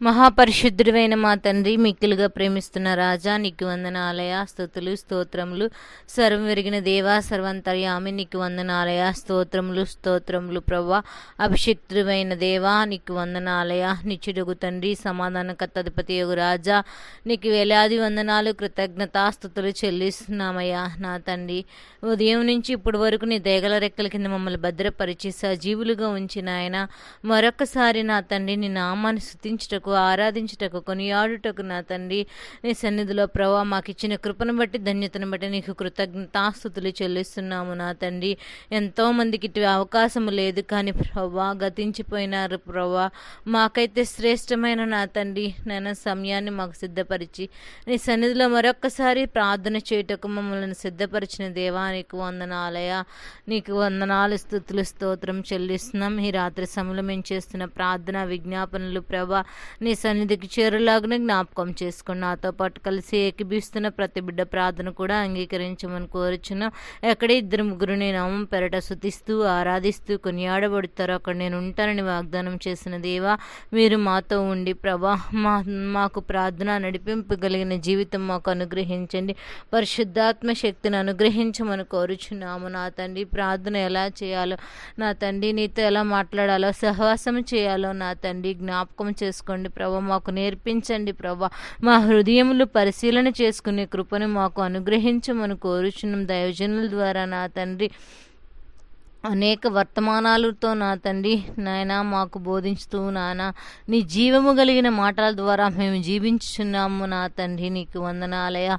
మహాపరిశుద్ధుడైన మా తండ్రి మిక్కిలుగా ప్రేమిస్తున్న రాజా నీకు వందనాలయ స్తుతులు స్తోత్రములు. సర్వం విరిగిన దేవా సర్వంతర్యామి నీకు వందనాలయ స్తోత్రములు స్తోత్రములు ప్రవ్వా. అభిషిక్తుడైన దేవా నీకు వందనాలయ నిచ్చుడుగు తండ్రి సమాధానకర్త అధిపతి యొగు రాజా. నీకు వేలాది వందనాలు కృతజ్ఞతాస్థుతులు చెల్లిస్తున్నామయ్యా నా తండ్రి. ఉదయం నుంచి ఇప్పటి వరకు నీ దేగల రెక్కల కింద మమ్మల్ని భద్రపరిచి సజీవులుగా ఉంచిన ఆయన మరొకసారి నా తండ్రి నీ నామాన్ని స్థుతించుటకు ఆరాధించుటకు కొనియాడుటకు నా తండ్రి నీ సన్నిధిలో ప్రభా మాకు ఇచ్చిన కృపను బట్టి ధన్యతను బట్టి నీకు కృతజ్ఞతాస్థుతులు చెల్లిస్తున్నాము నా తండ్రి. ఎంతో మందికి ఇటు అవకాశం లేదు కానీ ప్రభా గతించిపోయినారు ప్రభా మాకైతే శ్రేష్టమైన నా తండ్రి నేను సమయాన్ని మాకు సిద్ధపరిచి నీ సన్నిధిలో మరొక్కసారి ప్రార్థన చేయుటకు మమ్మల్ని సిద్ధపరిచిన దేవానికి వందనాలయ. నీకు వందనాలు స్థుతులు స్తోత్రం చెల్లిస్తున్నాం. ఈ రాత్రి సమయంలో మేము చేస్తున్న ప్రార్థన విజ్ఞాపనలు ప్రభా నీ సన్నిధికి చేరులాగున జ్ఞాపకం చేసుకుని నాతో పాటు కలిసి ఏకీభిస్తున్న ప్రతి బిడ్డ ప్రార్థన కూడా అంగీకరించమని కోరుచున్నాం ఎక్కడ ఇద్దరు ముగ్గురు నీ నామం పెరట శుతిస్తూ ఆరాధిస్తూ కొనియాడబడతారో అక్కడ నేను ఉంటానని వాగ్దానం చేసిన దేవా మీరు మాతో ఉండి ప్రభా మా మాకు ప్రార్థన నడిపింపగలిగిన జీవితం మాకు అనుగ్రహించండి. పరిశుద్ధాత్మ శక్తిని అనుగ్రహించమని కోరుచున్నాము నా తండ్రి. ప్రార్థన ఎలా చేయాలో నా తండ్రి నీతో ఎలా మాట్లాడాలో సహవాసం చేయాలో నా తండ్రి జ్ఞాపకం చేసుకోండి ప్రభా మాకు నేర్పించండి ప్రభా. మా హృదయములు పరిశీలన చేసుకునే కృపను మాకు అనుగ్రహించమని కోరుచున్నాం. దయోజనుల ద్వారా నా తండ్రి అనేక వర్తమానాలతో నా తండ్రి నాయన మాకు బోధించుతూ నాన్న నీ జీవము కలిగిన మాటల ద్వారా మేము జీవించుచున్నాము నా తండ్రి నీకు వందనాలయ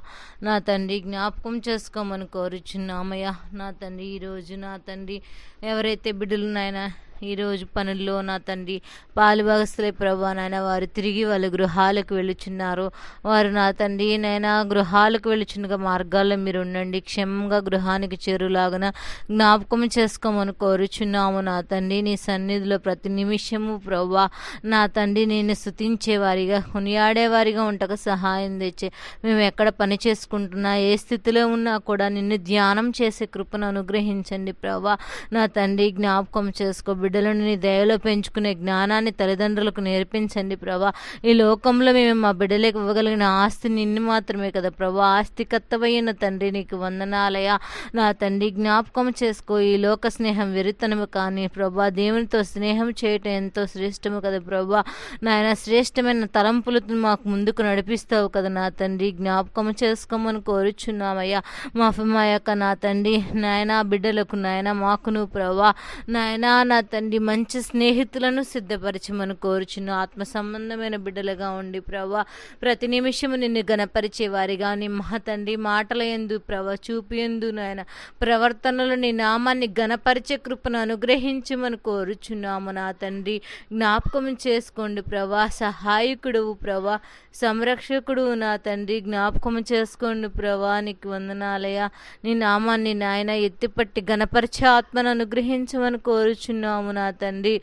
నా తండ్రి జ్ఞాపకం చేసుకోమని కోరుచున్నామయ్యా. నా తండ్రి ఈరోజు నా తండ్రి ఎవరైతే బిడ్డలు నాయన ఈరోజు పనుల్లో నా తండ్రి పాలుభాగస్తులే ప్రభా నాయన వారు తిరిగి వాళ్ళ గృహాలకు వెళ్ళుచున్నారు. వారు నా తండ్రి నైనా గృహాలకు వెళ్ళుచున్నగా మార్గాల్లో మీరు ఉండండి. క్షేమంగా గృహానికి చేరులాగన జ్ఞాపకం చేసుకోమని కోరుచున్నాము నా తండ్రి. నీ సన్నిధిలో ప్రతి నిమిషము ప్రభా నా తండ్రి నేను స్థుతించేవారిగా కొనియాడేవారిగా ఉండక సహాయం తెచ్చే. మేము ఎక్కడ పని చేసుకుంటున్నా ఏ స్థితిలో ఉన్నా కూడా నిన్ను ధ్యానం చేసే కృపను అనుగ్రహించండి ప్రభా. నా తండ్రి జ్ఞాపకం చేసుకో బిడ్డలను నీ దయలో పెంచుకునే జ్ఞానాన్ని తల్లిదండ్రులకు నేర్పించండి ప్రభా. ఈ లోకంలో మేము మా బిడ్డలకు ఇవ్వగలిగిన ఆస్తి నిన్ను మాత్రమే కదా ప్రభా. ఆస్తికత్తమైన తండ్రి నీకు వందనాలయ నా తండ్రి జ్ఞాపకం చేసుకో. ఈ లోక స్నేహం విరితనము కానీ ప్రభా దేవునితో స్నేహం చేయటం ఎంతో శ్రేష్టము కదా ప్రభా. నాయన శ్రేష్టమైన తలంపులతో మాకు ముందుకు నడిపిస్తావు కదా నా తండ్రి. జ్ఞాపకం చేసుకోమని కోరుచున్నామయ్యా. మా మా యొక్క నా తండ్రి నాయన బిడ్డలకు నాయన మాకును ప్రభా. నాయన నా తండ్రి తండ్రి మంచి స్నేహితులను సిద్ధపరచమని కోరుచును ఆత్మ సంబంధమైన బిడ్డలుగా ఉండి ప్రభా ప్రతి నిమిషము నిన్ను గణపరిచే వారిగా నీ మహా తండ్రి మాటల ఎందు ప్రభ చూపి ఎందు నాయన ప్రవర్తనలు నీ నామాన్ని గణపరిచే కృపను అనుగ్రహించమని కోరుచున్నాము నా తండ్రి. జ్ఞాపకం చేసుకోండి ప్రభా సహాయకుడు ప్రభా సంరక్షకుడు నా తండ్రి. జ్ఞాపకం చేసుకోండి ప్రభా నీకు వందనాలయ నీ నామాన్ని నాయన ఎత్తిపట్టి గణపరిచే ఆత్మను అనుగ్రహించమని కోరుచున్నాము నా తండ్రి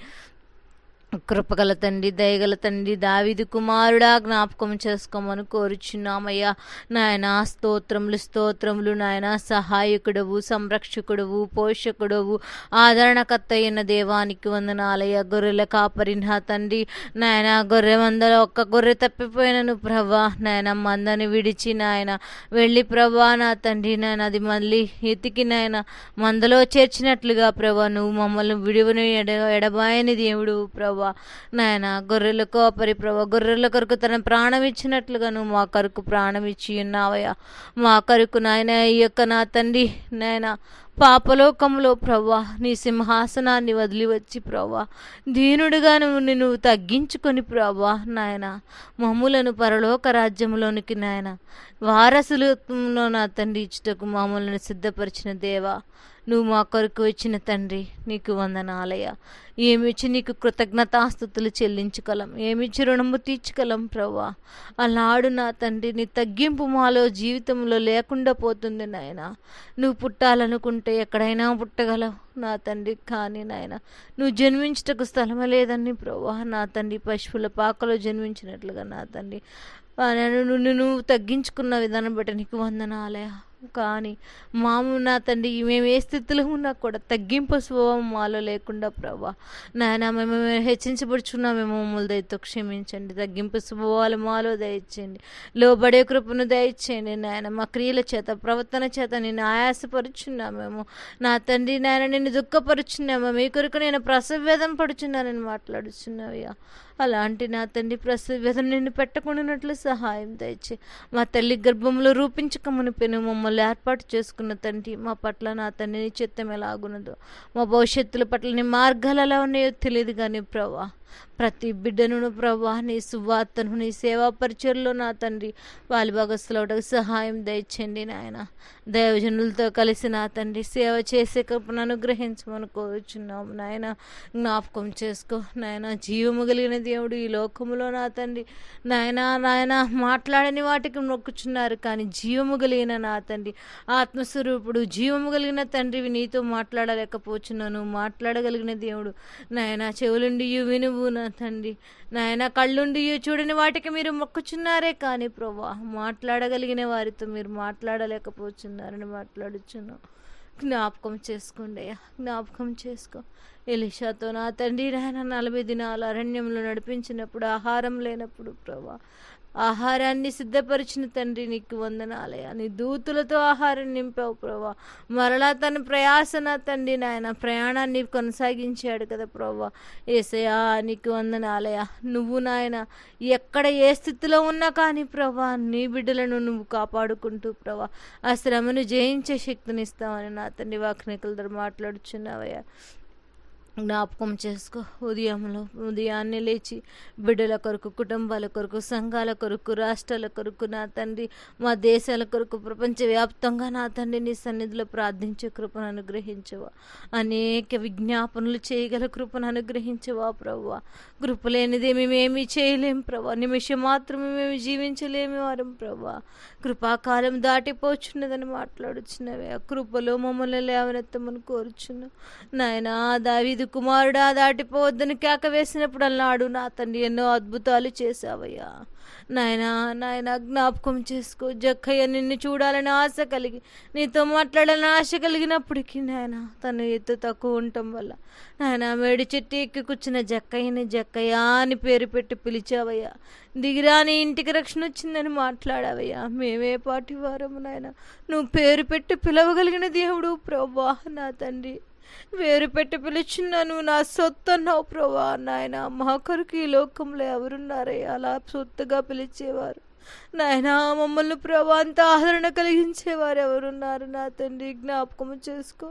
కృపగల తండ్రి దయగల తండ్రి దావిది కుమారుడా జ్ఞాపకం చేసుకోమని కోరుచున్నామయ్యా. నాయన స్తోత్రములు స్తోత్రములు నాయన సహాయకుడవు సంరక్షకుడవు పోషకుడవు ఆదరణకర్త అయిన దేవానికి వందనాలయ్య. గొర్రెల కాపరి నా తండ్రి నాయన గొర్రె మందల ఒక్క గొర్రె తప్పిపోయినను ప్రభా. నాయన మందని విడిచి నాయన వెళ్ళి ప్రభా నా తండ్రి నాయన అది మళ్ళీ ఎతికి నాయన మందలో చేర్చినట్లుగా ప్రభా. నువ్వు మమ్మల్ని విడివని ఎడ ఎడబాయని దేవుడు ప్రభా. నాయన గొర్రెల కోపరి ప్రభా గొర్రెల కొరకు తన ప్రాణం ఇచ్చినట్లుగా నువ్వు మా కొరకు ప్రాణం ఇచ్చి ఉన్నావయ్యా. మా కొరకు నాయన ఈ యొక్క నా తండ్రి నాయన పాపలోకంలో ప్రభా నీ సింహాసనాన్ని వదిలి వచ్చి ప్రవ్వా దీనుడిగా నువ్వు నిన్ను తగ్గించుకొని ప్రవ్వా నాయన మమ్ములను పరలోక రాజ్యంలోనికి నాయన వారసులలో నా తండ్రి ఇచ్చుటకు మామూలను సిద్ధపరిచిన దేవా. నువ్వు మా కొరకు వచ్చిన తండ్రి నీకు వందనాలయ ఏమిచ్చి నీకు కృతజ్ఞతాస్థుతులు చెల్లించగలం ఏమిచ్చి రుణము తీర్చగలం ప్రభా అలాడు నా తండ్రి నీ తగ్గింపు మాలో జీవితంలో లేకుండా పోతుంది నాయన. నువ్వు పుట్టాలనుకుంటే ఎక్కడైనా పుట్టగలవు నా తండ్రి కానీ నాయన నువ్వు జన్మించుటకు స్థలమే లేదని ప్రభా నా తండ్రి పశువుల పాకలో జన్మించినట్లుగా నా తండ్రి. నన్ను నువ్వు నువ్వు తగ్గించుకున్న విధానం బట్టి నీకు వందనాలయ కానీ మాము నా తండ్రి మేము ఏ స్థితిలో ఉన్నా కూడా తగ్గింపు స్వభావం మాలో లేకుండా ప్రభా. నాయన మేము హెచ్చించబడుచున్నామేమో మమ్మల్ని దయతో క్షమించండి. తగ్గింపు స్వభావాలు మాలో దయచేయండి. లోబడే కృపను దయచేయండి నాయన. మా క్రియల చేత ప్రవర్తన చేత నేను ఆయాసపరుచున్నామేమో నా తండ్రి నాయన నేను దుఃఖపరుచున్నామో మీ కొరకు నేను ప్రసవేదం పడుచున్నానని మాట్లాడుచున్నావయ్యా. అలాంటి నా తండ్రి ప్రసవేదం నిన్ను పెట్టకుండానట్లు సహాయం దయచే మా తల్లి గర్భంలో రూపించకముని పెను మమ్మల్ని ఏర్పాటు చేసుకున్న తండ్రి మా పట్ల నా తండ్రి నీ చిత్తం ఎలాగున్నదో మా భవిష్యత్తుల పట్ల నీ మార్గాలు ఎలా ఉన్నాయో తెలియదు కానీ ప్రభా. ప్రతి బిడ్డను ప్రభా నీ సువార్తను నీ సేవా పరిచయలో నా తండ్రి. వాళ్ళ భాగస్థులవటకు సహాయం దయచండి నాయన. దైవజనులతో కలిసి నా తండ్రి సేవ చేసే కృపను అనుగ్రహించమని కోరుచున్నాము నాయన. జ్ఞాపకం చేసుకో నాయన. జీవము కలిగిన దేవుడు ఈ లోకములో నా తండ్రి. నాయన నాయన మాట్లాడని వాటికి నొక్కుచున్నారు కానీ జీవము కలిగిన నా తండ్రి. ఆత్మస్వరూపుడు జీవము కలిగిన తండ్రివి నీతో మాట్లాడలేకపోతున్నాను మాట్లాడగలిగిన దేవుడు నాయన చెవులుండి వినువు నా తండ్రి నాయన కళ్ళుండి చూడని వాటికి మీరు మొక్కుచున్నారే కానీ ప్రభా మాట్లాడగలిగిన వారితో మీరు మాట్లాడలేకపోతున్నారని మాట్లాడుచున్నాం జ్ఞాపకం చేసుకోండి జ్ఞాపకం చేసుకో. ఎలిషాతో నా తండ్రి నాయన నలభై దినాలు అరణ్యంలో నడిపించినప్పుడు ఆహారం లేనప్పుడు ప్రభా ఆహారాన్ని సిద్ధపరిచిన తండ్రి నీకు వందనాలయ్యా నీ దూతులతో ఆహారం నింపావు ప్రభా మరలా తన ప్రయాసన తండ్రి నాయన ప్రయాణాన్ని కొనసాగించాడు కదా ప్రభా ఏసయా నీకు వందనాలయ నువ్వు నాయన ఎక్కడ ఏ స్థితిలో ఉన్నా కానీ ప్రభా నీ బిడ్డలను నువ్వు కాపాడుకుంటూ ప్రభా ఆ శ్రమను జయించే శక్తిని ఇస్తామని నా తండ్రి వాక్నికల ద్వారా మాట్లాడుచున్నావయ్యా. జ్ఞాపకం చేసుకో. ఉదయంలో ఉదయాన్నే లేచి బిడ్డల కొరకు కుటుంబాల కొరకు సంఘాల కొరకు రాష్ట్రాల కొరకు నా తండ్రి మా దేశాల కొరకు ప్రపంచవ్యాప్తంగా నా తండ్రి నీ సన్నిధిలో ప్రార్థించే కృపను అనుగ్రహించవా. అనేక విజ్ఞాపనలు చేయగల కృపను అనుగ్రహించవా ప్రవ్వా. కృప లేనిదే మేమేమీ చేయలేం ప్రభా నిమిషం మాత్రమే మేము జీవించలేమి వారం ప్రభా కృపాకాలం దాటిపోచున్నదని మాట్లాడుచున్నవే. ఆ కృపలో మమ్మల్ని లేవనెత్తమని కోరుచున్నాం నాయనా దావిదు కుమారుడా దాటిపోవద్దని కేక వేసినప్పుడు అన్నాడు నా తండ్రి ఎన్నో అద్భుతాలు చేశావయ్యా. నాయనా నాయన జ్ఞాపకం చేసుకో. జక్కయ్య నిన్ను చూడాలని ఆశ కలిగి నీతో మాట్లాడాలని ఆశ కలిగినప్పటికీ నాయన తను ఎత్తు తక్కువ ఉండటం వల్ల. నాయన మేడి చెట్టు ఎక్కి కూర్చున్న జక్కయ్యని జక్కయ్య అని పేరు పెట్టి పిలిచావయ్యా. దిగిరా నీ ఇంటికి రక్షణ వచ్చిందని మాట్లాడావయ్యా. మేమే పాటి వారము నాయన. నువ్వు పేరు పెట్టి పిలవగలిగిన దేవుడు ప్రభా నా తండ్రి. వేరు పెట్టి పిలుచున్నాను నా సొత్తు అన్నావు ప్రభా. నాయన మా కొరకు ఈ లోకంలో ఎవరున్నారే? అలా సొత్తుగా పిలిచేవారు. నాయన మమ్మల్ని ప్రభా అంత ఆదరణ కలిగించేవారు ఎవరున్నారు? నా తండ్రి జ్ఞాపకం చేసుకో.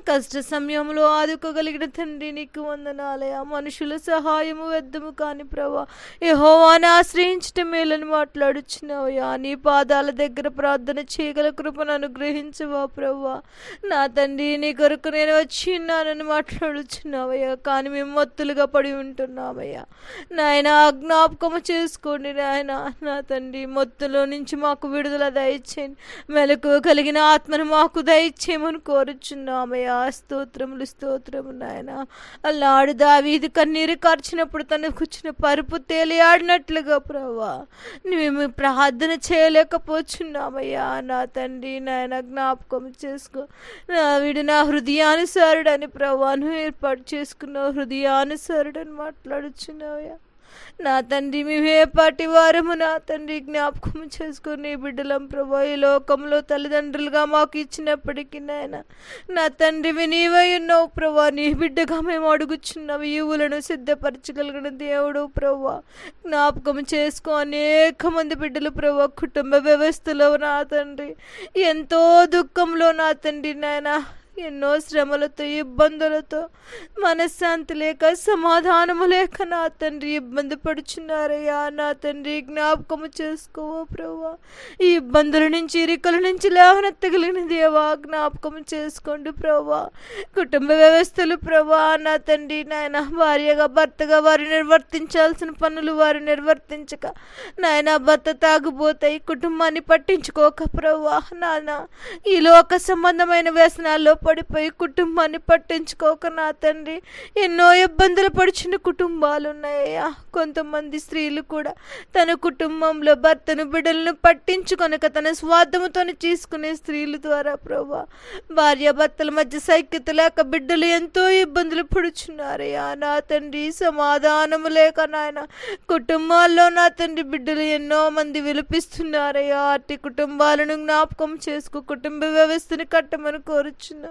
కష్ట సమయంలో ఆదుకోగలిగిన తండ్రి నీకు వందనాలయ మనుషుల సహాయము వెద్దము కాని ప్రభా. యహోవాని ఆశ్రయించటం మేలని మాట్లాడుచున్నావయ్యా. నీ పాదాల దగ్గర ప్రార్థన చేయగల కృపను అనుగ్రహించవా ప్రభా. నా తండ్రి నీ కొరకు నేను వచ్చి ఉన్నానని మాట్లాడుచున్నావయ్యా. కానీ మేము మత్తులుగా పడి ఉంటున్నామయ్యా. నాయన జ్ఞాపకము చేసుకోండి నాయన. నా తండ్రి మొత్తులో నుంచి మాకు విడుదల దయచేయండి. మెలకు కలిగిన ఆత్మను మాకు దయచేయమని కోరుచున్నామయ్యా. స్తోత్రములు స్తోత్రము నాయన. అల్లాడు దావీది కన్నీరు కార్చినప్పుడు తను కూర్చున్న పరుపు తేలియాడినట్లుగా ప్రభా మేము ప్రార్థన చేయలేకపోతున్నామయ్యా నా తండ్రి నాయన జ్ఞాపకం చేసుకో. నా వీడు నా హృదయానుసారుడని ప్రభాను ఏర్పాటు చేసుకున్న హృదయానుసారుడని మాట్లాడుచున్నావయ్యా. నా తండ్రి మేమే పాటి వారము. నా తండ్రి జ్ఞాపకం చేసుకుని బిడ్డలం ప్రభా ఈ లోకంలో తల్లిదండ్రులుగా మాకు ఇచ్చినప్పటికీ నాయన నా తండ్రివి నీవై ఉన్నావు ప్రభా. నీ బిడ్డగా మేము అడుగుచున్నావు ఈవులను సిద్ధపరచగలిగిన దేవుడు ప్రభా. జ్ఞాపకం చేసుకో అనేక మంది బిడ్డలు ప్రభా కుటుంబ వ్యవస్థలో నా తండ్రి. ఎంతో దుఃఖంలో నా తండ్రి నాయన ఎన్నో శ్రమలతో ఇబ్బందులతో మనశ్శాంతి లేక సమాధానము లేక నా తండ్రి ఇబ్బంది పడుచున్నారయ్యా. నా తండ్రి జ్ఞాపకము చేసుకోవో ప్రభా ఈ ఇబ్బందుల నుంచి ఇరికల నుంచి లేవనెత్తగలిగిన దేవా జ్ఞాపకము చేసుకోండి ప్రభా కుటుంబ వ్యవస్థలు ప్రభా నా తండ్రి నాయన భార్యగా భర్తగా వారు నిర్వర్తించాల్సిన పనులు వారు నిర్వర్తించక నాయన భర్త తాగుబోతాయి కుటుంబాన్ని పట్టించుకోక ప్రభా నాన్న ఈ లోక సంబంధమైన వ్యసనాల్లో పడిపోయి కుటుంబాన్ని పట్టించుకోక నా తండ్రి ఎన్నో ఇబ్బందులు పడుచున్న కుటుంబాలు ఉన్నాయ్యా కొంతమంది స్త్రీలు కూడా తన కుటుంబంలో భర్తను బిడ్డలను పట్టించుకొనక తన స్వార్థముతో తీసుకునే స్త్రీల ద్వారా ప్రభా. భార్య భర్తల మధ్య సైక్యత లేక బిడ్డలు ఎంతో ఇబ్బందులు పడుచున్నారయ్యా. నా తండ్రి సమాధానము లేక నాయన కుటుంబాల్లో నా తండ్రి బిడ్డలు ఎన్నో మంది విలుపిస్తున్నారయ్యా. అట్టి కుటుంబాలను జ్ఞాపకం చేసుకో కుటుంబ వ్యవస్థని కట్టమని కోరుచున్నా.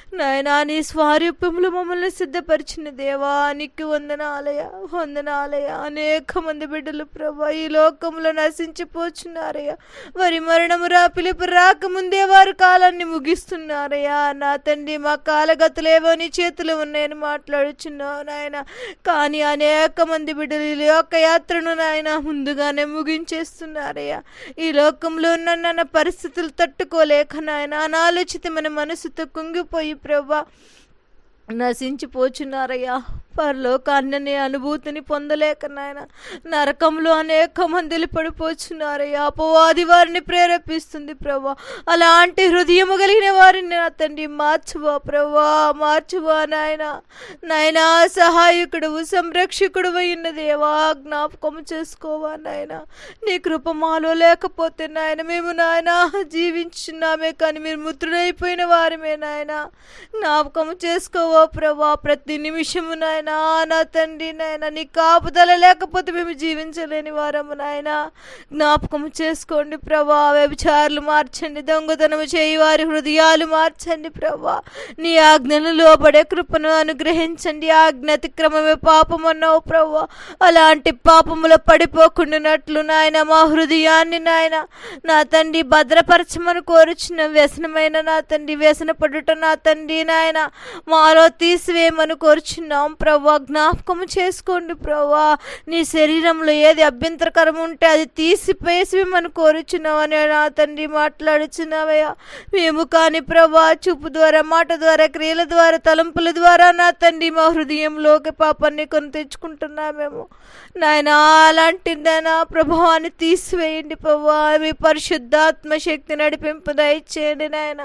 నాయనా నీ స్వారూప్యములు మమ్మల్ని సిద్ధపరిచిన దేవా నీకు వందనాలయ వందనాలయ. అనేక మంది బిడ్డలు ప్రభా ఈ లోకంలో నశించిపోచున్నారయ్యా. వారి మరణము రా పిలుపు రాకముందే వారి కాలాన్ని ముగిస్తున్నారయ్యా. నా తండ్రి మా కాలగతులు ఏవో నీ చేతులు ఉన్నాయని మాట్లాడుచున్నావు నాయన. కానీ అనేక మంది బిడ్డలు ఈ యొక్క యాత్రను నాయన ముందుగానే ముగించేస్తున్నారయ్యా. ఈ లోకంలో ఉన్న నన్న పరిస్థితులు తట్టుకోలేక నాయన అనాలోచితమైన మనసుతో కుంగిపోయి ప్రభా నశించిపోచున్నారయ్యా. పరలోకాన్ని అనుభూతిని పొందలేక నాయన నరకంలో అనేక మందిలు పడిపోచున్నారయ్యా అపవాది వారిని ప్రేరేపిస్తుంది ప్రభా. అలాంటి హృదయము కలిగిన వారిని నా తండ్రి మార్చువా ప్రభా మార్చువా నాయన. నాయనా సహాయకుడు సంరక్షకుడు అయిన దేవా జ్ఞాపకం చేసుకోవా నాయన. నీ కృప మాలో లేకపోతే నాయన మేము నాయన జీవించున్నామే కానీ మీరు ముద్రుడైపోయిన వారమే నాయన. జ్ఞాపకం చేసుకోవా ప్రభా ప్రతి నిమిషము నాయన. నా తండ్రి నాయన నీ కాపుదల లేకపోతే మేము జీవించలేని వారము నాయన. జ్ఞాపకం చేసుకోండి ప్రభా వ్యభిచారులు మార్చండి దొంగతనము చేయి వారి హృదయాలు మార్చండి ప్రభా. నీ ఆజ్ఞను లోబడే కృపను అనుగ్రహించండి ఆజ్ఞ అతిక్రమమే పాపం అన్నావు ప్రభా. అలాంటి పాపములో పడిపోకుండానట్లు నాయన మా హృదయాన్ని నాయన. నా తండ్రి భద్రపరచమని కోరుచున్న వ్యసనమైన నా తండ్రి వ్యసన పడుట నా తండ్రి నాయన. మాలో తీసివేయమని కోరుచున్నాం ప్రభా. జ్ఞాపకం చేసుకోండి ప్రభా. నీ శరీరంలో ఏది అభ్యంతరకరం ఉంటే అది తీసిపేసి కోరుచున్నావు అని నా తండ్రి మాట్లాడుచున్నావయ్యా. మేము కానీ ప్రభా చూపు ద్వారా మాట ద్వారా క్రియల ద్వారా తలంపుల ద్వారా నా తండ్రి మా హృదయంలోకి పాపాన్ని కొని తెచ్చుకుంటున్నామేమో నాయన అలాంటిదైనా ప్రభావాన్ని తీసివేయండి ప్రవ్వా మీ పరిశుద్ధాత్మ శక్తి నడిపింపు దయచేయండి నాయన.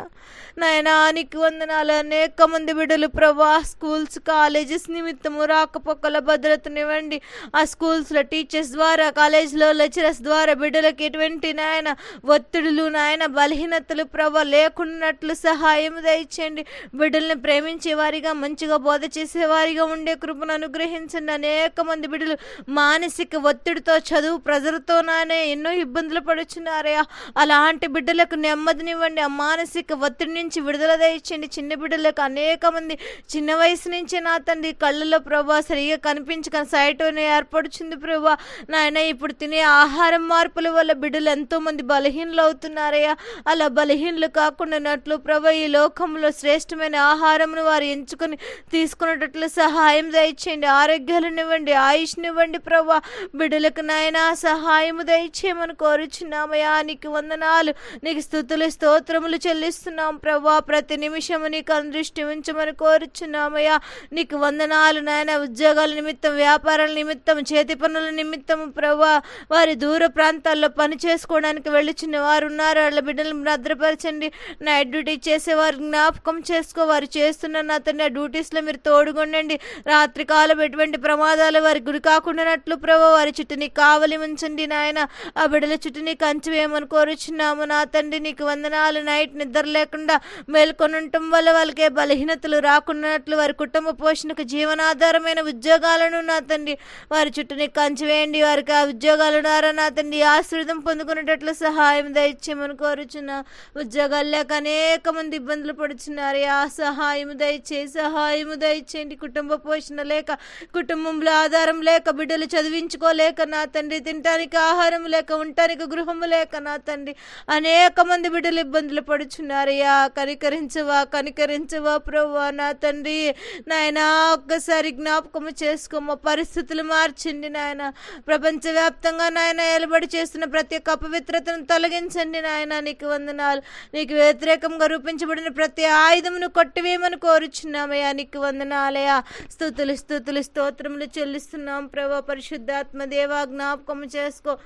నాయన నీకు వందనాలు. అనేక మంది బిడ్డలు ప్రభా స్కూల్స్ కాలేజెస్ నిమిత్తము రాకపోకల భద్రతనివ్వండి. ఆ స్కూల్స్లో టీచర్స్ ద్వారా కాలేజ్లో లెక్చరర్స్ ద్వారా బిడ్డలకు ఎటువంటి నాయన ఒత్తిడులు నాయన బలహీనతలు ప్రభ లేకున్నట్లు సహాయం దయచేయండి. బిడ్డల్ని ప్రేమించే వారిగా మంచిగా బోధ చేసేవారిగా ఉండే కృపను అనుగ్రహించండి. అనేక మంది బిడ్డలు మానసిక ఒత్తిడితో చదువు ప్రజలతో నానే ఎన్నో ఇబ్బందులు పడుచున్నారయ్యా అలాంటి బిడ్డలకు నెమ్మదినివ్వండి. ఆ మానసిక ఒత్తిడి నుంచి విడుదల దయచండి చిన్న బిడ్డలకు అనేక మంది చిన్న వయసు నుంచే నా తండ్రి కళ్ళలో ప్రభా సరిగా కనిపించక సైట్ ఏర్పడుచుంది ప్రభా. నాయన ఇప్పుడు తినే ఆహారం మార్పుల వల్ల బిడ్డలు ఎంతో మంది బలహీనలు అవుతున్నారయ్యా. అలా బలహీనలు కాకుండానట్లు ప్రభా ఈ లోకంలో శ్రేష్టమైన ఆహారమును వారు ఎంచుకొని తీసుకునేటట్లు సహాయం దయచేయండి. ఆరోగ్యాలనివ్వండి ఆయుష్నివ్వండి ప్రభా. బిడ్డలకు నాయన సహాయము దయచేయమని కోరుచున్నామయ్యా. నీకు వందనాలు నీకు స్థుతులు స్తోత్రములు చెల్లిస్తున్నాం ప్రభా. ప్రతి నిమిషము నీకు అందృష్టి ఉంచమని కోరుచున్నామయ్యా. నీకు వందనాలు నాయన ఉద్యోగాల నిమిత్తం వ్యాపారాల నిమిత్తం చేతి పనుల నిమిత్తం ప్రభా వారి దూర ప్రాంతాల్లో పని చేసుకోవడానికి వెళ్ళుచున్న వారు ఉన్నారు వాళ్ళ బిడ్డలను భద్రపరచండి. నైట్ డ్యూటీ చేసేవారు జ్ఞాపకం చేసుకో. వారు చేస్తున్న నా తండ్రి డ్యూటీస్లో మీరు తోడుగొండండి. రాత్రి కాలం ఎటువంటి ప్రమాదాలు వారి గురి కాకుండానట్లు ప్రభా వారి చుట్టూ నీకు కావలి ఉంచండి నాయన. ఆ బిడ్డల చుట్టూ నీకు కంచి వేయమని కోరుచున్నాము నా తండ్రి. నీకు వందనాలు. నైట్ నిద్ర లేకుండా మేల్కొని ఉండటం వల్ల వాళ్ళకే బలహీనతలు రాకున్నట్లు వారి కుటుంబ పోషణకు ఆధారమైన ఉద్యోగాలను నా తండ్రి వారి చుట్టూని కంచివేయండి వారికి ఆ ఉద్యోగాలు ద్వారా నా తండ్రి ఆశ్రితం పొందుకునేటట్లు సహాయం దయచేయమని కోరుచున్న ఉద్యోగాలు లేక అనేక మంది ఇబ్బందులు పడుచున్నారు. ఆ సహాయము దయచే సహాయము దయచేయండి. కుటుంబ పోషణ లేక కుటుంబంలో ఆధారం లేక బిడ్డలు చదివించుకోలేక నా తండ్రి తినటానికి ఆహారం లేక ఉండటానికి గృహము లేక నా తండ్రి అనేక మంది బిడ్డలు ఇబ్బందులు పడుచున్నారయ్యా కనికరించవా కనికరించవా ప్రభు నా తండ్రి. నాయన ఒక్కసారి జ్ఞాపకము చేసుకోము. పరిస్థితులు మార్చండి నాయన. ప్రపంచవ్యాప్తంగా నాయన ఎలబడి చేస్తున్న ప్రతి ఒక్క అపవిత్రతను తొలగించండి నాయన. నీకు వందనాలు. నీకు వ్యతిరేకంగా రూపించబడిన ప్రతి ఆయుధమును కొట్టివేయమని కోరుచున్నామయ్యా. నీకు వందనాలయ్యా. స్థుతులు స్థుతులు స్తోత్రములు చెల్లిస్తున్నాం ప్రభా. పరిశుద్ధాత్మ దేవా జ్ఞాపకము చేసుకో.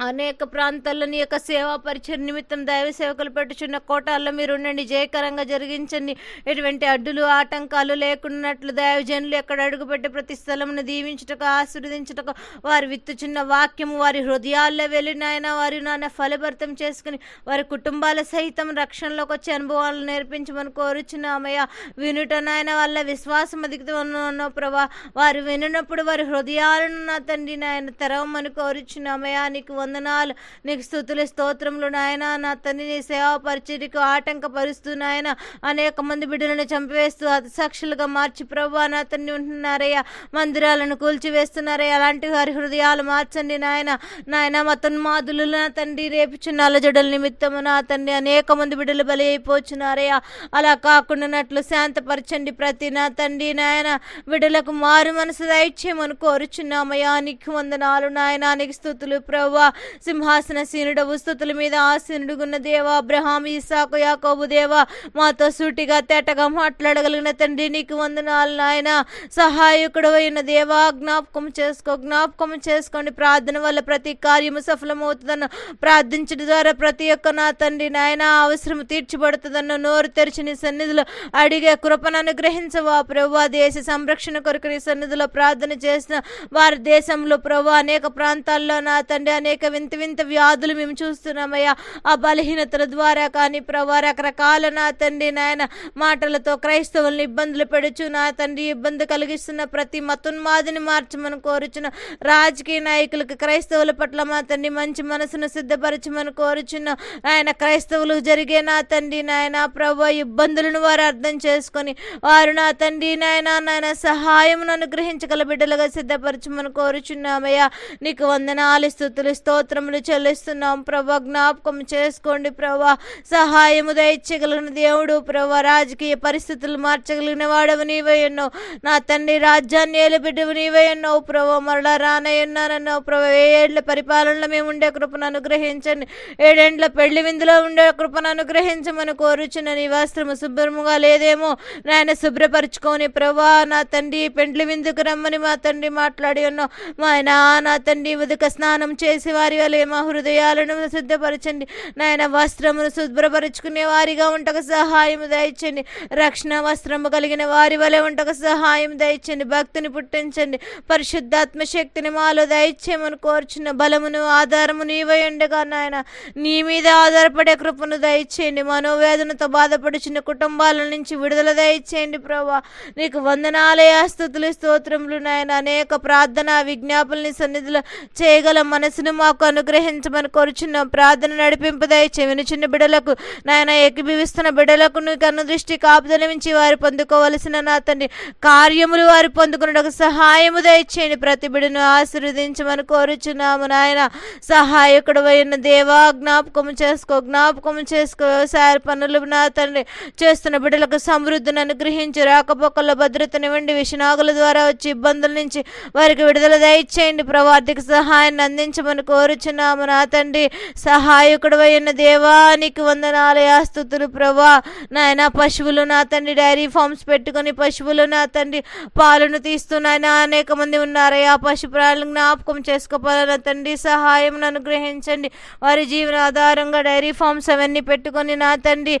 అనేక ప్రాంతాల్లోని యొక్క సేవా పరిచయ నిమిత్తం దైవ సేవకులు పెట్టుచున్న కోటాల్లో మీరు ఉండండి. జయకరంగా జరిగించండి. ఎటువంటి అడ్డులు ఆటంకాలు లేకున్నట్లు దైవజనులు ఎక్కడ అడుగుపెట్టి ప్రతి స్థలమును దీవించుటకు ఆశీర్వదించుటకు వారి విత్తుచున్న వాక్యము వారి హృదయాల్లో వెళ్ళినాయన వారి నాన్న ఫలభరితం చేసుకుని వారి కుటుంబాల సహితం రక్షణలోకి వచ్చే అనుభవాలు నేర్పించమని కోరుచున్నామయ్య. వినుట నాయన వల్ల విశ్వాసం అధికమన్నో ప్రభా. వారు వినినప్పుడు వారి హృదయాలను నా తండ్రి నాయన తెరవమని కోరుచున్నామయ్యా. నీకు వందనాలు. నీకు స్థుతులు స్తోత్రములు నాయన. నా తండ్రి నీ సేవా పరిచర్యకు ఆటంకపరుస్తూ నాయన. అనేక మంది బిడ్డలను చంపివేస్తూ అతిసాక్షులుగా మార్చి ప్రభు నా తండ్రి ఉంటున్నారయ్యా. మందిరాలను కూల్చివేస్తున్నారయ్యా. అలాంటి వారి హృదయాలు మార్చండి నాయన. నాయన మతన్మాదులు నా తండ్రి రేపుచున్న అలజడల నిమిత్తము నా తండ్రి అనేక మంది బిడ్డలు బలి అయిపోచున్నారయ్యా. అలా కాకుండానట్లు శాంతపరచండి ప్రతి నా తండ్రి నాయన. బిడ్డలకు మారు మనసు దయచేయమని కోరుచున్నామయ్యా. నీకు వందనాలు నాయన. నీకు స్థుతులు ప్రభా. సింహాసన సీనుడ స్థుతుల మీద ఆసీనుడుగున్న దేవా అబ్రహాం ఇసాకు యాకోబు దేవా మాతో సూటిగా తేటగా మాట్లాడగలిగిన తండ్రి నీకు వందనాలు నాయన. సహాయకుడు అయిన దేవా జ్ఞాపకం చేసుకో జ్ఞాపకం చేసుకోండి. ప్రార్థన వల్ల ప్రతి కార్యము సఫలమవుతుందన్న ప్రార్థించడం ద్వారా ప్రతి ఒక్క నా తండ్రి నాయన అవసరం తీర్చబడుతుందన్న నోరు తెరిచి నీ సన్నిధిలో అడిగే కృపను అనుగ్రహించవా ప్రభు. దేశ సంరక్షణ కొరకు నీ సన్నిధిలో ప్రార్థన చేసిన వారి దేశంలో ప్రభు అనేక ప్రాంతాల్లో నా తండ్రి అనేక వింత వింత వ్యాధులు మేము చూస్తున్నామయ్యా. ఆ బలహీనతల ద్వారా కానీ ప్రభా రకరకాల నా తండ్రి నాయన మాటలతో క్రైస్తవులను ఇబ్బందులు పెడుచు నా తండ్రి ఇబ్బంది కలిగిస్తున్న ప్రతి మతున్మాదిని మార్చమని కోరుచున్న రాజకీయ నాయకులకు క్రైస్తవుల పట్ల మా తండ్రి మంచి మనసును సిద్ధపరచమని కోరుచున్న ఆయన క్రైస్తవులు జరిగే నా తండ్రి నాయన ప్రభు ఇబ్బందులను వారు అర్థం చేసుకొని వారు నా తండ్రి నాయన నాయన సహాయమును అనుగ్రహించగల బిడ్డలుగా సిద్ధపరచమని కోరుచున్నామయ్యా. నీకు వందనాలు స్థుతులు స్తోత్రములు చెల్లిస్తున్నాం. ప్రభా జ్ఞాపకం చేసుకోండి ప్రభా. సహాయము దయచేయగలిగిన దేవుడు ప్రభా రాజకీయ పరిస్థితులు మార్చగలిగిన వాడవు నీవై ఉన్నావు నా తండ్రి రాజ్యాన్ని ఏలుబిడ్డవు నీవై ఉన్నావు ప్రభా మరలా రానయ్యున్నానన్నావు. ప్రభా ఏళ్ళ పరిపాలనలో మేము ఉండే కృపను అనుగ్రహించండి. ఏడేండ్ల పెళ్ళి విందులో ఉండే కృపను అనుగ్రహించమని కోరుచున్న నీ వస్త్రము శుభ్రముగా లేదేమో. నాయన శుభ్రపరచుకొని ప్రభా నా తండ్రి పెండ్లి విందుకు రమ్మని మా తండ్రి మాట్లాడి ఉన్నావు. మా ఆయన నా తండ్రి ఉదక స్నానం చేసి వారి వలె మా హృదయాలను సిద్ధపరచండి. నాయన వస్త్రమును శుభ్రపరచుకునే వారిగా ఉంటక సహాయం దయచండి. రక్షణ వస్త్రము కలిగిన వారి వలె ఉంటక సహాయం దయచండి. భక్తిని పుట్టించండి. పరిశుద్ధాత్మ శక్తిని మాలో దయచేయమని కోరుచున్న బలమును ఆధారము నీవై నాయన నీ మీద ఆధారపడే కృపను దయచేయండి. మనోవేదనతో బాధపడుచున్న కుటుంబాల నుంచి విడుదల దయచేయండి ప్రభా. నీకు వందనాలయ స్థుతులు స్తోత్రములు నాయన. అనేక ప్రార్థన విజ్ఞాపనని సన్నిధిలో చేయగల మనసును మా మాకు అనుగ్రహించమని కోరుచున్నాం ప్రార్థన నడిపింపు దయచే చిన్న బిడలకు నాయన ఏకీభవిస్తున్న బిడలకు నీకు అన్న దృష్టి కాపుదలమించి వారు పొందుకోవలసిన నా తండ్రి కార్యములు వారు పొందుకున్నకు సహాయము దయచేయండి ప్రతి బిడను ఆశీర్వదించమని కోరుచున్నాము నాయన. సహాయకుడు అయిన దేవా జ్ఞాపకము చేసుకో జ్ఞాపకము చేసుకో. వ్యవసాయ పనులు నా తండ్రి చేస్తున్న బిడ్డలకు సమృద్ధిని అనుగ్రహించి రాకపోకల్లో భద్రతనివ్వండి విషనాగుల ద్వారా వచ్చి ఇబ్బందుల నుంచి వారికి విడుదల దయచేయండి. ప్రవార్థిక సహాయాన్ని అందించమని కోరుచున్నాము నా తండ్రి. సహాయకుడు అయిన దేవానికి వందనాలయ స్థుతులు ప్రభా. నాయన పశువులు నా తండ్రి డైరీ ఫార్మ్స్ పెట్టుకొని పశువులు నా తండ్రి పాలను తీస్తున్నాయన అనేక మంది ఉన్నారయ్యా పశు ప్రాణులు జ్ఞాపకం చేసుకోవాలన్న తండ్రి సహాయం అనుగ్రహించండి వారి జీవన ఆధారంగా డైరీ ఫార్మ్స్ అవన్నీ పెట్టుకొని నా తండ్రి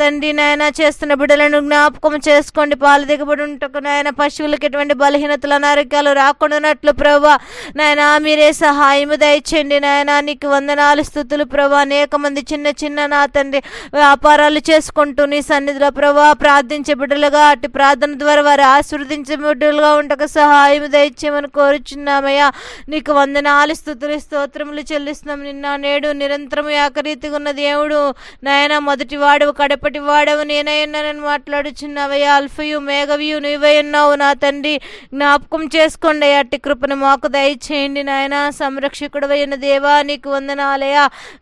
తండ్రి నాయన చేస్తున్న బిడ్డలను జ్ఞాపకం చేసుకోండి. పాలు దిగబడి ఉంటకు నాయన పశువులకు ఎటువంటి బలహీనతలు అనారోగ్యాలు రాకుండానట్లు ప్రభా. నాయన మీరే సహాయము దయచేయండి నాయన. నీకు వందనాలు స్థుతులు ప్రభా. అనేక మంది చిన్న చిన్న నా తండ్రి వ్యాపారాలు చేసుకుంటూ నీ సన్నిధిలో ప్రభా ప్రార్థించే బిడ్డలుగా అటు ప్రార్థన ద్వారా వారు ఆశీర్వదించే బిడ్డలుగా ఉండక సహాయం దయచేయమని కోరుచున్నామయ్యా. నీకు వందనాలు స్థుతులు స్తోత్రములు చెల్లిస్తున్నాం నిన్న నేడు. నిరంతరం ఏకరీతిగా ఉన్న దేవుడు నాయన మొదటి వాడవు కడపటి వాడవు. నేనయ్యన్నానని మాట్లాడుచున్నావయ్యా. అల్ఫయు మేఘవియు నువ్వై ఉన్నావు నా తండ్రి. జ్ఞాపకం చేసుకోండి అట్టి కృపను మాకు దయచేయండి నాయన. సంరక్షకుడు అయిన దేవా నీకు వందనాలయ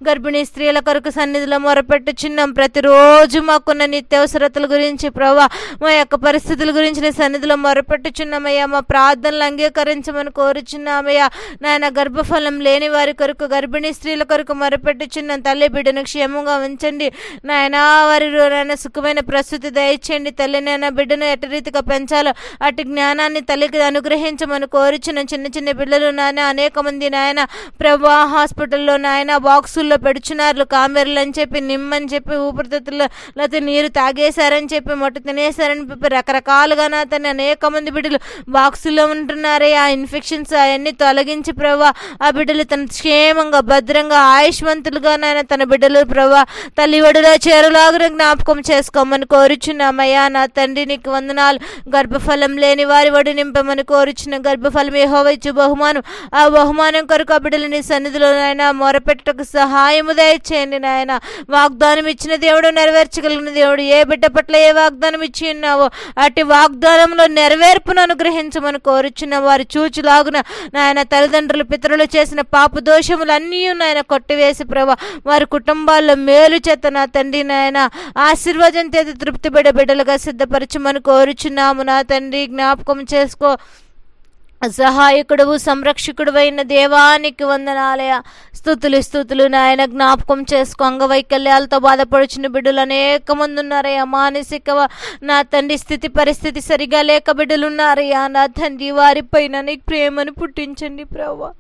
గర్భిణీ స్త్రీల కొరకు సన్నిధిలో మొరపెట్టుచున్నాం ప్రతిరోజు మాకున్న నిత్యావసరతల గురించి ప్రభా మా యొక్క పరిస్థితుల గురించి నీ సన్నిధిలో మొరపెట్టుచున్నామయ్యా మా ప్రార్థనలు అంగీకరించమని కోరుచున్నామయ్యా నాయన గర్భఫలం లేని వారి కొరకు గర్భిణీ స్త్రీల కొరకు మొరపెట్టుచున్నాం తల్లి బిడ్డను క్షేమంగా ఉంచండి. నాయన వారి నాయన సుఖమైన ప్రస్తుతి దయచేయండి. తల్లి నాయన బిడ్డను ఎట రీతిగా పెంచాలో అటు జ్ఞానాన్ని తల్లికి అనుగ్రహించమని కోరుచున్న చిన్న చిన్న బిడ్డలు నాయన అనేక మంది నాయన ప్రభా హాస్పిటల్లో నాయన బాక్సుల్లో పెడుచున్నారు కామెరలు అని చెప్పి నిమ్మని చెప్పి ఊపిరితిత్తులు లేకపోతే నీరు తాగేశారని చెప్పి మొట్ట తినేశారని చెప్పి రకరకాలుగా నా తన అనేక మంది బిడ్డలు బాక్సుల్లో ఉంటున్నారే. ఆ ఇన్ఫెక్షన్స్ అవన్నీ తొలగించి ప్రభా ఆ బిడ్డలు తన క్షేమంగా భద్రంగా ఆయుష్మంతులుగా నాయన తన బిడ్డలు ప్రభా తల్లివడిలో చేరులాగున జ్ఞాపకం చేసుకోమని కోరుచున్నామయ్యా. నా తండ్రి నీకు వందనాలు. గర్భఫలం లేని వారి వడి నింపమని కోరుచున్న గర్భఫలం ఏహోవ హోవచ్చు బహుమానం. ఆ బహుమానం కొరకు ఆ బిడ్డలు నీ సన్నిధిలో నాయన మొరపెట్టకు సహాయము దయచేయండి నాయన. వాగ్దానం ఇచ్చిన దేవుడు నెరవేర్చగలిగిన దేవుడు. ఏ బిడ్డ పట్ల ఏ వాగ్దానం ఇచ్చి ఉన్నావో అటు వాగ్దానంలో నెరవేర్పును అనుగ్రహించమని కోరుచున్న వారి చూచులాగున నాయన తల్లిదండ్రులు పితరులు చేసిన పాప దోషములన్నీ నాయన కొట్టివేసి ప్రభా వారి కుటుంబాల్లో మేలు చేత నా తండ్రి నాయన ఆశీర్వాదం చేత తృప్తి బిడ్డ బిడ్డలుగా సిద్ధపరచమని కోరుచున్నాము. నా తండ్రి జ్ఞాపకం చేసుకో. సహాయకుడు సంరక్షకుడు అయిన దేవానికి వందనాలయ. స్థుతులు స్థుతులు నాయన జ్ఞాపకం చేసుకో. అంగవైకల్యాలతో బాధపడుచున్న బిడ్డలు అనేక మంది ఉన్నారయ్యా మానసిక నా తండ్రి స్థితి పరిస్థితి సరిగా లేక బిడ్డలు ఉన్నారయ్యా నా తండ్రి వారిపైన నీకు ప్రేమను పుట్టించండి ప్రభా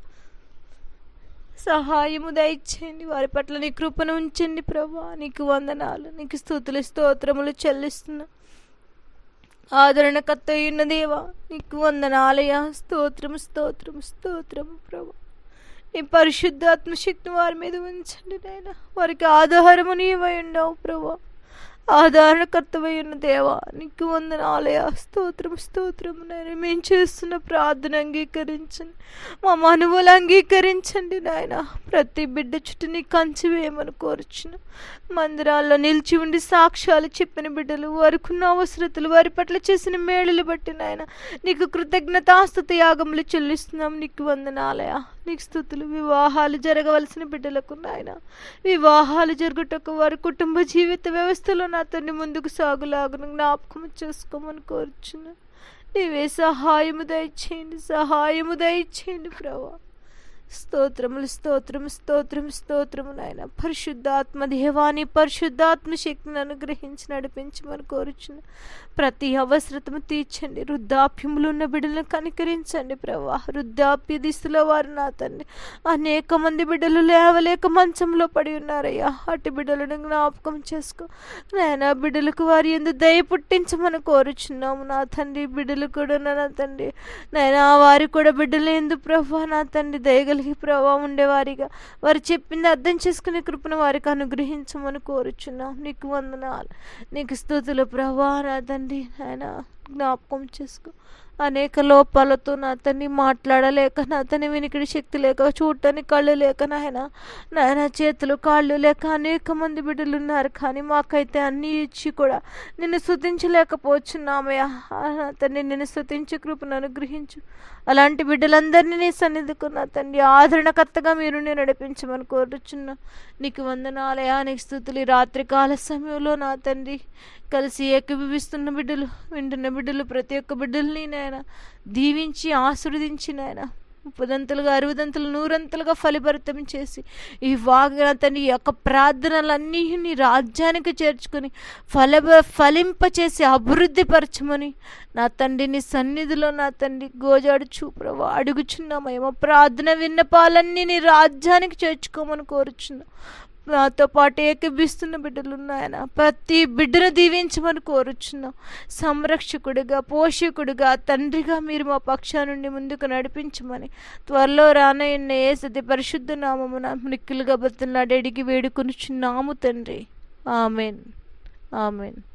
సహాయము దయచేయండి. వారి పట్ల నీ కృపను ఉంచండి ప్రభా నీకు వందనాలు నీకు స్థుతులు స్తోత్రములు చెల్లిస్తున్నా. ఆదరణకర్త అయిన దేవా నీకు వందనాలయ స్తోత్రం స్తోత్రం స్తోత్రం ప్రభు. నీ పరిశుద్ధాత్మ శక్తి వారి మీద ఉంచండి నాయన. వారికి ఆధారము నీవై ఉండవు ప్రభా. ఆధారణకర్తవై ఉన్న దేవా నీకు వందనాలయ స్తోత్రం స్తోత్రం నాయన. మేము చేస్తున్న ప్రార్థన అంగీకరించండి. మా మనువులు అంగీకరించండి నాయన. ప్రతి బిడ్డ చుట్టూ నీ కంచి వేయమని కోరుచును మందిరాల్లో నిలిచి ఉండి సాక్ష్యాలు చెప్పిన బిడ్డలు వారికి ఉన్న అవసరతలు వారి పట్ల చేసిన మేళలు బట్టి నాయన నీకు కృతజ్ఞతాస్తుత యాగములు చెల్లిస్తున్నాం. నీకు వందనాలయ నీకు స్థుతులు వివాహాలు జరగవలసిన బిడ్డలకు నాయన. వివాహాలు జరుగుటకు వారి కుటుంబ జీవిత వ్యవస్థలో నా తండ్రి ముందుకు సాగులాగును జ్ఞాపకం చేసుకోమని కోరుచున్నాను. నీవే సహాయము దయచేయండి సహాయము దయచేయండి ప్రభా. స్తోత్రములు స్తోత్రము స్తోత్రం స్తోత్రము నాయన. పరిశుద్ధాత్మ దేవాని పరిశుద్ధాత్మ శక్తిని అనుగ్రహించి నడిపించమని కోరుచున్న ప్రతి అవసరతము తీర్చండి. వృద్ధాప్యములు ఉన్న బిడ్డలను కనికరించండి ప్రభా. వృద్ధాప్య దిశలో వారు నా తండ్రి. అనేక మంది బిడ్డలు లేవలేక మంచంలో పడి ఉన్నారయ్యా. అటు బిడ్డలను జ్ఞాపకం చేసుకో. నాయన బిడ్డలకు వారి ఎందు దయ పుట్టించమని కోరుచున్నాము. నా తండ్రి బిడ్డలు కూడా నా తండ్రి. నాయన వారి కూడా బిడ్డలు ఎందు ప్రభా నా తండ్రి దయగలిగి ప్రభావం ఉండేవారిగా. వారు చెప్పింది అర్థం చేసుకునే కృపను వారికి అనుగ్రహించమని కోరుచున్నాం. నీకు వందనాలు. నీకు స్థుతులు ప్రభా నా తండ్రి ఆయన జ్ఞాపకం చేసుకో. అనేక లోపాలతో నా అతన్ని మాట్లాడలేక నా అతని వినికిడి శక్తి లేక చూడటానికి కళ్ళు లేక నాయన నాయన చేతులు కాళ్ళు లేక అనేక మంది బిడ్డలు ఉన్నారు. కానీ మాకైతే అన్నీ ఇచ్చి కూడా నిన్ను స్థుతించలేకపోతున్నామయ్యా అతన్ని నిన్ను స్థుతించి కృపను అనుగ్రహించు. అలాంటి బిడ్డలందరినీ నీ సన్నిధికు నా తండ్రి. ఆదరణకర్తగా మీరు నేను నడిపించమని కోరుచున్నా నీకు వందనాలయా నీకు స్థుతులు. రాత్రికాల సమయంలో నా తండ్రి కలిసి ఏకీభవిస్తున్న బిడ్డలు వింటున్న బిడ్డలు ప్రతి ఒక్క బిడ్డల్ని నాయన దీవించి ఆశీర్వదించి నాయన ముప్పదంతులుగా అరవదంతులు నూరంతులుగా ఫలిభరితం చేసి ఈ వాగ్న తండ్రి యొక్క ప్రార్థనలన్నీ నీ రాజ్యానికి చేర్చుకొని ఫల ఫలింపచేసి అభివృద్ధి పరచమని నా తండ్రి నీ సన్నిధిలో నా తండ్రి గోజాడుచు ప్రభా అడుగుచున్నామేమో ప్రార్థన విన్నపాలన్నీ నీ రాజ్యానికి చేర్చుకోమని కోరుచున్నాం. నాతో పాటు ఏకబిస్తున్న బిడ్డలు ఉన్నాయన ప్రతి బిడ్డను దీవించమని కోరుచున్నాం. సంరక్షకుడిగా పోషకుడిగా తండ్రిగా మీరు మా పక్ష నుండి ముందుకు నడిపించమని. త్వరలో రానయ్యన్న ఏ సతి పరిశుద్ధ నామమున మిక్కిలుగా బతున్నాడు అడిగి వేడుకొనుచున్నాము తండ్రి. ఆమెన్. ఆమెన్.